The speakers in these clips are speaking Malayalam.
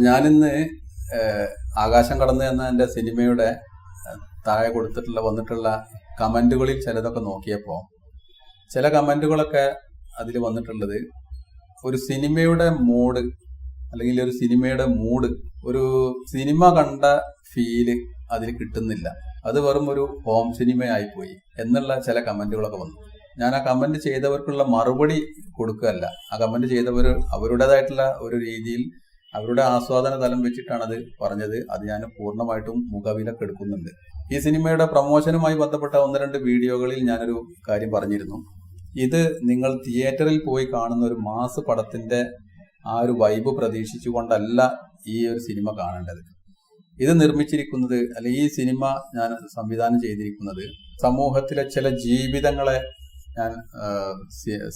ഞാനിന്ന് ആകാശം കടന്ന് എന്ന എന്റെ സിനിമയുടെ താഴെ കൊടുത്തിട്ടുള്ള വന്നിട്ടുള്ള കമന്റുകളിൽ ചിലതൊക്കെ നോക്കിയപ്പോൾ ചില കമന്റുകളൊക്കെ അതിൽ വന്നിട്ടുള്ളത് ഒരു സിനിമയുടെ മൂഡ് അല്ലെങ്കിൽ ഒരു സിനിമയുടെ മൂഡ് ഒരു സിനിമ കണ്ട ഫീൽ അതിൽ കിട്ടുന്നില്ല. അത് വെറും ഒരു ഹോം സിനിമയായിപ്പോയി എന്നുള്ള ചില കമന്റുകളൊക്കെ വന്നു. ഞാൻ ആ കമന്റ് ചെയ്തവർക്കുള്ള മറുപടി കൊടുക്കുകയല്ല. ആ കമന്റ് ചെയ്തവർ അവരുടേതായിട്ടുള്ള ഒരു രീതിയിൽ അവരുടെ ആസ്വാദന തലം വെച്ചിട്ടാണ് അത് പറഞ്ഞത്. അത് ഞാൻ പൂർണമായിട്ടും മുഖവിലക്ക് എടുക്കുന്നുണ്ട്. ഈ സിനിമയുടെ പ്രമോഷനുമായി ബന്ധപ്പെട്ട ഒന്ന് രണ്ട് വീഡിയോകളിൽ ഞാനൊരു കാര്യം പറഞ്ഞിരുന്നു. ഇത് നിങ്ങൾ തിയേറ്ററിൽ പോയി കാണുന്ന ഒരു മാസ് പടത്തിന്റെ ആ ഒരു വൈബ് പ്രതീക്ഷിച്ചുകൊണ്ടല്ല ഈ ഒരു സിനിമ കാണേണ്ടത്. ഇത് നിർമ്മിച്ചിരിക്കുന്നത് അല്ലെങ്കിൽ ഈ സിനിമ ഞാൻ സംവിധാനം ചെയ്തിരിക്കുന്നത് സമൂഹത്തിലെ ചില ജീവിതങ്ങളെ ഞാൻ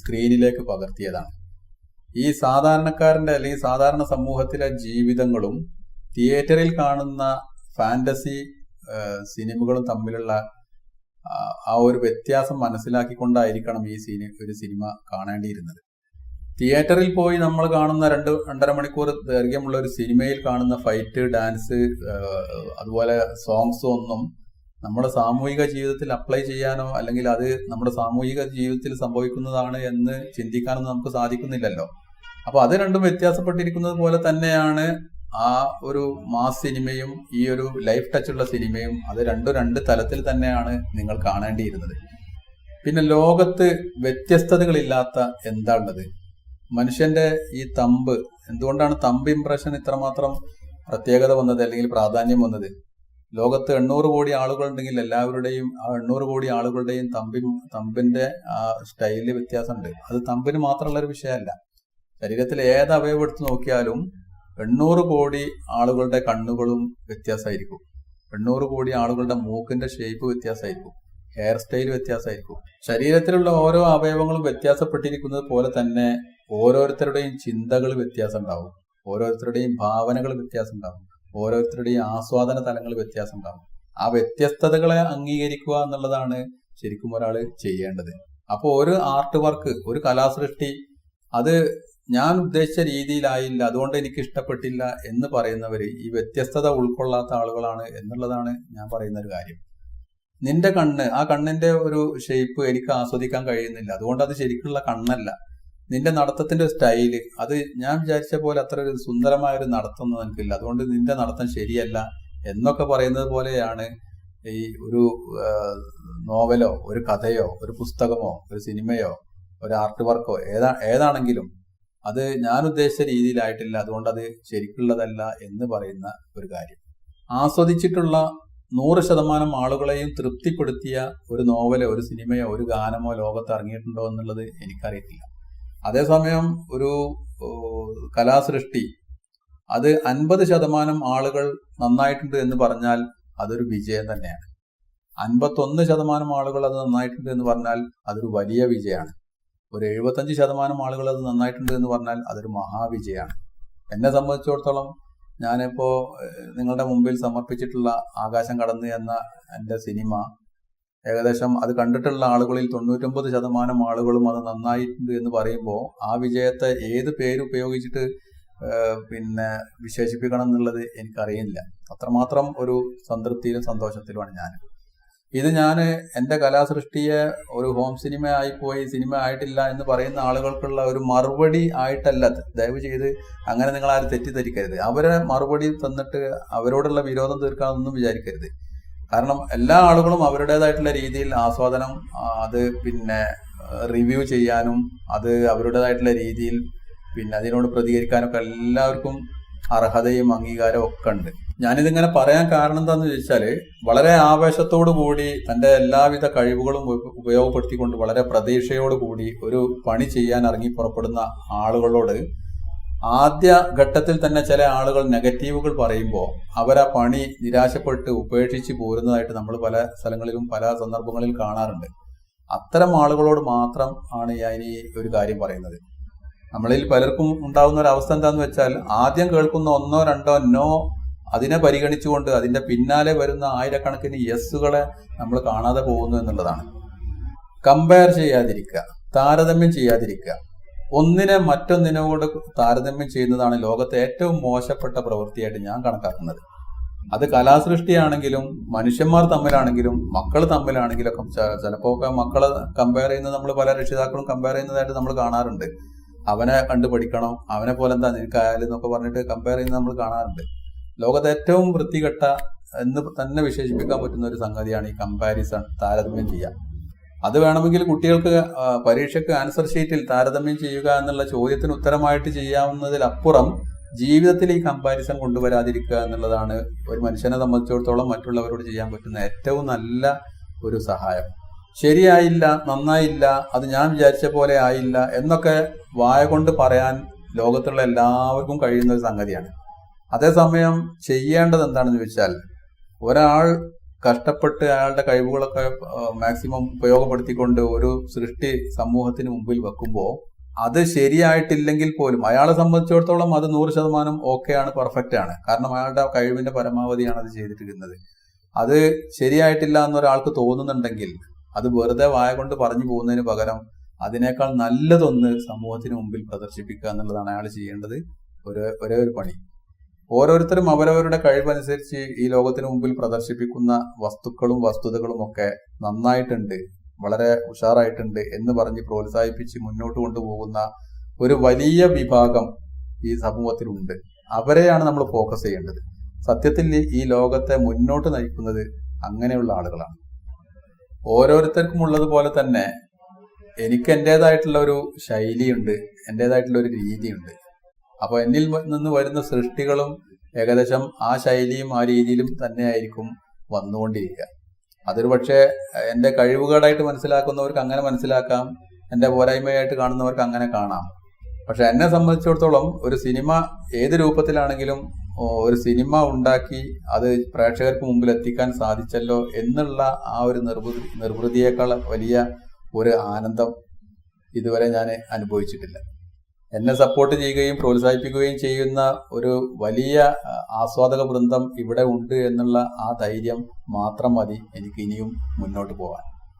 സ്ക്രീനിലേക്ക് പകർത്തിയതാണ്. ഈ സാധാരണക്കാരന്റെ അല്ലെങ്കിൽ സാധാരണ സമൂഹത്തിലെ ജീവിതങ്ങളും തിയേറ്ററിൽ കാണുന്ന ഫാന്റസി സിനിമകളും തമ്മിലുള്ള ആ, ഒരു വ്യത്യാസം മനസ്സിലാക്കിക്കൊണ്ടായിരിക്കണം ഈ സിനി ഒരു സിനിമ കാണേണ്ടിയിരുന്നത്. തിയേറ്ററിൽ പോയി നമ്മൾ കാണുന്ന രണ്ട് രണ്ടര മണിക്കൂർ ദൈർഘ്യമുള്ള ഒരു സിനിമയിൽ കാണുന്ന ഫൈറ്റ് ഡാൻസ് അതുപോലെ സോങ്സ് ഒന്നും നമ്മുടെ സാമൂഹിക ജീവിതത്തിൽ അപ്ലൈ ചെയ്യാനോ അല്ലെങ്കിൽ അത് നമ്മുടെ സാമൂഹിക ജീവിതത്തിൽ സംഭവിക്കുന്നതാണ് എന്ന് ചിന്തിക്കാനൊന്നും നമുക്ക് സാധിക്കുന്നില്ലല്ലോ. അപ്പൊ അത് രണ്ടും വ്യത്യാസപ്പെട്ടിരിക്കുന്നത് പോലെ തന്നെയാണ് ആ ഒരു മാസ് സിനിമയും ഈ ഒരു ലൈഫ് ടച്ച് ഉള്ള സിനിമയും അത് രണ്ടും രണ്ട് തലത്തിൽ തന്നെയാണ് നിങ്ങൾ കാണേണ്ടിയിരുന്നത്. പിന്നെ ലോകത്ത് വ്യത്യസ്തതകളില്ലാത്ത എന്താ ഉള്ളത് മനുഷ്യന്റെ ഈ തമ്പ് എന്തുകൊണ്ടാണ് തമ്പ് ഇംപ്രഷൻ ഇത്രമാത്രം പ്രത്യേകത വന്നത് അല്ലെങ്കിൽ പ്രാധാന്യം വന്നത്? ലോകത്ത് എണ്ണൂറ് കോടി ആളുകൾ ഉണ്ടെങ്കിൽ എല്ലാവരുടെയും ആ എണ്ണൂറ് കോടി ആളുകളുടെയും തമ്പി തമ്പിന്റെ ആ സ്റ്റൈലിൽ വ്യത്യാസമുണ്ട്. അത് തമ്പിന് മാത്രമുള്ള ഒരു വിഷയമല്ല. ശരീരത്തിൽ ഏത് അവയവം എടുത്ത് നോക്കിയാലും എണ്ണൂറ് കോടി ആളുകളുടെ കണ്ണുകളും വ്യത്യാസമായിരിക്കും. എണ്ണൂറ് കോടി ആളുകളുടെ മൂക്കിന്റെ ഷേപ്പ് വ്യത്യാസമായിരിക്കും. ഹെയർ സ്റ്റൈൽ വ്യത്യാസമായിരിക്കും. ശരീരത്തിലുള്ള ഓരോ അവയവങ്ങളും വ്യത്യാസപ്പെട്ടിരിക്കുന്നത് പോലെ തന്നെ ഓരോരുത്തരുടെയും ചിന്തകൾ വ്യത്യാസം ഉണ്ടാവും ഓരോരുത്തരുടെയും ഭാവനകൾ വ്യത്യാസം ഉണ്ടാവും ഓരോരുത്തരുടെയും ആസ്വാദന തലങ്ങൾ വ്യത്യാസം ഉണ്ടാവും ആ വ്യത്യസ്തതകളെ അംഗീകരിക്കുക എന്നുള്ളതാണ് ശരിക്കും ഒരാൾ ചെയ്യേണ്ടത്. അപ്പോൾ ഒരു ആർട്ട് വർക്ക് ഒരു കലാസൃഷ്ടി അത് ഞാൻ ഉദ്ദേശിച്ച രീതിയിലായില്ല അതുകൊണ്ട് എനിക്ക് ഇഷ്ടപ്പെട്ടില്ല എന്ന് പറയുന്നവര് ഈ വ്യത്യസ്തത ഉൾക്കൊള്ളാത്ത ആളുകളാണ് എന്നുള്ളതാണ് ഞാൻ പറയുന്ന ഒരു കാര്യം. നിന്റെ കണ്ണ് ആ കണ്ണിന്റെ ഒരു ഷേപ്പ് എനിക്ക് ആസ്വദിക്കാൻ കഴിയുന്നില്ല. അതുകൊണ്ട് അത് ശരിക്കുള്ള കണ്ണല്ല. നിന്റെ നടത്തത്തിന്റെ സ്റ്റൈൽ അത് ഞാൻ വിചാരിച്ച പോലെ അത്ര ഒരു സുന്ദരമായ ഒരു നടത്തമൊന്നും എനിക്കില്ല. അതുകൊണ്ട് നിന്റെ നടത്തം ശരിയല്ല എന്നൊക്കെ പറയുന്നത് പോലെയാണ് ഈ ഒരു നോവലോ ഒരു കഥയോ ഒരു പുസ്തകമോ ഒരു സിനിമയോ ഒരു ആർട്ട് വർക്കോ ഏതാ ഏതാണെങ്കിലും അത് ഞാൻ ഉദ്ദേശിച്ച രീതിയിലായിട്ടില്ല. അതുകൊണ്ട് അത് ശരിക്കുള്ളതല്ല എന്ന് പറയുന്ന ഒരു കാര്യം. ആസ്വദിച്ചിട്ടുള്ള നൂറ് ശതമാനം ആളുകളെയും തൃപ്തിപ്പെടുത്തിയ ഒരു നോവലോ ഒരു സിനിമയോ ഒരു ഗാനമോ ലോകത്ത് ഇറങ്ങിയിട്ടുണ്ടോ എന്നുള്ളത് എനിക്കറിയത്തില്ല. അതേസമയം ഒരു കലാസൃഷ്ടി അത് അൻപത് ശതമാനം ആളുകൾ നന്നായിട്ടുണ്ട് എന്ന് പറഞ്ഞാൽ അതൊരു വിജയം തന്നെയാണ്. അൻപത്തൊന്ന് ശതമാനം ആളുകൾ അത് നന്നായിട്ടുണ്ട് എന്ന് പറഞ്ഞാൽ അതൊരു വലിയ വിജയമാണ്. ഒരു എഴുപത്തഞ്ച് ശതമാനം ആളുകൾ അത് നന്നായിട്ടുണ്ട് എന്ന് പറഞ്ഞാൽ അതൊരു മഹാവിജയമാണ്. എന്നെ സംബന്ധിച്ചിടത്തോളം ഞാനിപ്പോൾ നിങ്ങളുടെ മുമ്പിൽ സമർപ്പിച്ചിട്ടുള്ള ആകാശം കടന്ന് എന്ന എന്റെ സിനിമ ഏകദേശം അത് കണ്ടിട്ടുള്ള ആളുകളിൽ തൊണ്ണൂറ്റൊമ്പത് ശതമാനം ആളുകളും അത് നന്നായിട്ടുണ്ട് എന്ന് പറയുമ്പോൾ ആ വിജയത്തെ ഏത് പേര് ഉപയോഗിച്ചിട്ട് പിന്നെ വിശേഷിപ്പിക്കണം എന്നുള്ളത് എനിക്കറിയില്ല. അത്രമാത്രം ഒരു സംതൃപ്തിയിലും സന്തോഷത്തിലുമാണ് ഞാൻ ഇത് ഞാൻ എന്റെ കലാസൃഷ്ടിയെ ഒരു ഹോം സിനിമ ആയിപ്പോയി സിനിമ ആയിട്ടില്ല എന്ന് പറയുന്ന ആളുകൾക്കുള്ള ഒരു മറുപടി ആയിട്ടല്ല. ദയവ് ചെയ്ത് അങ്ങനെ നിങ്ങൾ ആരും തെറ്റിദ്ധരിക്കരുത് അവരെ മറുപടി തന്നിട്ട് അവരോടുള്ള വിരോധം തീർക്കാമെന്നൊന്നും വിചാരിക്കരുത് കാരണം എല്ലാ ആളുകളും അവരുടേതായിട്ടുള്ള രീതിയിൽ ആസ്വാദനം അത് പിന്നെ റിവ്യൂ ചെയ്യാനും അത് അവരുടേതായിട്ടുള്ള രീതിയിൽ പിന്നെ അതിനോട് പ്രതികരിക്കാനൊക്കെ എല്ലാവർക്കും അർഹതയും അംഗീകാരവും ഒക്കെ ഉണ്ട് ഞാനിതിങ്ങനെ പറയാൻ കാരണം എന്താണെന്ന് ചോദിച്ചാൽ വളരെ ആവേശത്തോടു കൂടി തന്റെ എല്ലാവിധ കഴിവുകളും ഉപയോഗപ്പെടുത്തിക്കൊണ്ട് വളരെ പ്രതീക്ഷയോട് കൂടി ഒരു പണി ചെയ്യാൻ ഇറങ്ങി പുറപ്പെടുന്ന ആളുകളോട് ആദ്യ ഘട്ടത്തിൽ തന്നെ ചില ആളുകൾ നെഗറ്റീവുകൾ പറയുമ്പോൾ അവർ ആ പണി നിരാശപ്പെട്ട് ഉപേക്ഷിച്ച് പോരുന്നതായിട്ട് നമ്മൾ പല സ്ഥലങ്ങളിലും പല സന്ദർഭങ്ങളിൽ കാണാറുണ്ട്. അത്തരം ആളുകളോട് മാത്രം ആണ് ഞാൻ ഈ ഒരു കാര്യം പറയുന്നത്. നമ്മളിൽ പലർക്കും ഉണ്ടാകുന്ന ഒരു അവസ്ഥ എന്താന്ന് വെച്ചാൽ ആദ്യം കേൾക്കുന്ന ഒന്നോ രണ്ടോ നോ അതിനെ പരിഗണിച്ചുകൊണ്ട് അതിന്റെ പിന്നാലെ വരുന്ന ആയിരക്കണക്കിന് യെസ്സുകളെ നമ്മൾ കാണാതെ പോകുന്നു എന്നുള്ളതാണ്. കമ്പയർ ചെയ്യാതിരിക്കുക താരതമ്യം ചെയ്യാതിരിക്കുക. ഒന്നിനെ മറ്റൊന്നിനോട് താരതമ്യം ചെയ്യുന്നതാണ് ലോകത്തെ ഏറ്റവും മോശപ്പെട്ട പ്രവൃത്തിയായിട്ട് ഞാൻ കണക്കാക്കുന്നത്. അത് കലാസൃഷ്ടിയാണെങ്കിലും മനുഷ്യന്മാർ തമ്മിലാണെങ്കിലും മക്കൾ തമ്മിലാണെങ്കിലും ഒക്കെ മക്കളെ കമ്പയർ ചെയ്യുന്നത് നമ്മൾ പല രക്ഷിതാക്കളും കമ്പയർ ചെയ്യുന്നതായിട്ട് നമ്മൾ കാണാറുണ്ട്. അവനെ കണ്ടുപഠിക്കണം അവനെ പോലെ എന്താ നിനക്കായാലും എന്നൊക്കെ പറഞ്ഞിട്ട് കമ്പയർ ചെയ്യുന്നത് നമ്മൾ കാണാറുണ്ട്. ലോകത്തെ ഏറ്റവും വൃത്തികെട്ട എന്ന് തന്നെ വിശേഷിപ്പിക്കാൻ പറ്റുന്ന ഒരു സംഗതിയാണ് ഈ കമ്പാരിസൺ താരതമ്യം ചെയ്യുക. അത് വേണമെങ്കിൽ കുട്ടികൾക്ക് പരീക്ഷയ്ക്ക് ആൻസർ ഷീറ്റിൽ താരതമ്യം ചെയ്യുക എന്നുള്ള ചോദ്യത്തിന് ഉത്തരമായിട്ട് ചെയ്യാവുന്നതിലപ്പുറം ജീവിതത്തിൽ ഈ കമ്പാരിസൺ കൊണ്ടുവരാതിരിക്കുക എന്നുള്ളതാണ് ഒരു മനുഷ്യനെ സംബന്ധിച്ചിടത്തോളം മറ്റുള്ളവരോട് ചെയ്യാൻ പറ്റുന്ന ഏറ്റവും നല്ല ഒരു സഹായം. ശരിയായില്ല നന്നായില്ല അത് ഞാൻ വിചാരിച്ച പോലെ ആയില്ല എന്നൊക്കെ വായ കൊണ്ട് പറയാൻ ലോകത്തുള്ള എല്ലാവർക്കും കഴിയുന്ന ഒരു സംഗതിയാണ്. അതേസമയം ചെയ്യേണ്ടത് എന്താണെന്ന് വെച്ചാൽ ഒരാൾ കഷ്ടപ്പെട്ട് അയാളുടെ കഴിവുകളൊക്കെ മാക്സിമം ഉപയോഗപ്പെടുത്തിക്കൊണ്ട് ഒരു സൃഷ്ടി സമൂഹത്തിന് മുമ്പിൽ വെക്കുമ്പോൾ അത് ശരിയായിട്ടില്ലെങ്കിൽ പോലും അയാളെ സംബന്ധിച്ചിടത്തോളം അത് നൂറ് ശതമാനം ആണ് പെർഫെക്റ്റ് ആണ്. കാരണം അയാളുടെ കഴിവിന്റെ പരമാവധിയാണ് അത് ചെയ്തിട്ടിരിക്കുന്നത് അത് ശരിയായിട്ടില്ല എന്നൊരാൾക്ക് തോന്നുന്നുണ്ടെങ്കിൽ അത് വെറുതെ വായ കൊണ്ട് പറഞ്ഞു പോകുന്നതിന് പകരം അതിനേക്കാൾ നല്ലതൊന്ന് സമൂഹത്തിന് മുമ്പിൽ പ്രദർശിപ്പിക്കുക എന്നുള്ളതാണ് അയാൾ ചെയ്യേണ്ടത്. ഒരേ ഒരേ ഒരു പണി. ഓരോരുത്തരും അവരവരുടെ കഴിവനുസരിച്ച് ഈ ലോകത്തിന് മുമ്പിൽ പ്രദർശിപ്പിക്കുന്ന വസ്തുക്കളും വസ്തുതകളും ഒക്കെ നന്നായിട്ടുണ്ട് വളരെ ഉഷാറായിട്ടുണ്ട് എന്ന് പറഞ്ഞ് പ്രോത്സാഹിപ്പിച്ച് മുന്നോട്ട് കൊണ്ടുപോകുന്ന ഒരു വലിയ വിഭാഗം ഈ സമൂഹത്തിലുണ്ട്. അവരെയാണ് നമ്മൾ ഫോക്കസ് ചെയ്യേണ്ടത്. സത്യത്തിൽ ഈ ലോകത്തെ മുന്നോട്ട് നയിക്കുന്നത് അങ്ങനെയുള്ള ആളുകളാണ്. ഓരോരുത്തർക്കും ഉള്ളതുപോലെ തന്നെ എനിക്ക് എന്റെതായിട്ടുള്ള ഒരു ശൈലിയുണ്ട് എന്റെതായിട്ടുള്ള ഒരു രീതിയുണ്ട്. അപ്പോൾ എന്നിൽ നിന്ന് വരുന്ന സൃഷ്ടികളും ഏകദേശം ആ ശൈലിയും ആ രീതിയിലും തന്നെയായിരിക്കും വന്നുകൊണ്ടിരിക്കുക. അതൊരു പക്ഷേ എന്റെ കഴിവുകേടായിട്ട് മനസ്സിലാക്കുന്നവർക്ക് അങ്ങനെ മനസ്സിലാക്കാം എന്റെ പോരായ്മയായിട്ട് കാണുന്നവർക്ക് അങ്ങനെ കാണാം. പക്ഷെ എന്നെ സംബന്ധിച്ചിടത്തോളം ഒരു സിനിമ ഏത് രൂപത്തിലാണെങ്കിലും ഒരു സിനിമ ഉണ്ടാക്കി അത് പ്രേക്ഷകർക്ക് മുമ്പിൽ എത്തിക്കാൻ സാധിച്ചല്ലോ എന്നുള്ള ആ ഒരു നിർവൃതി നിർവൃതിയേക്കാൾ വലിയ ഒരു ആനന്ദം ഇതുവരെ ഞാൻ അനുഭവിച്ചിട്ടില്ല. എന്നെ സപ്പോർട്ട് ചെയ്യുകയും പ്രോത്സാഹിപ്പിക്കുകയും ചെയ്യുന്ന ഒരു വലിയ ആസ്വാദക വൃന്ദം ഇവിടെ ഉണ്ട് എന്നുള്ള ആ ധൈര്യം മാത്രം മതി എനിക്ക് ഇനിയും മുന്നോട്ട് പോകാൻ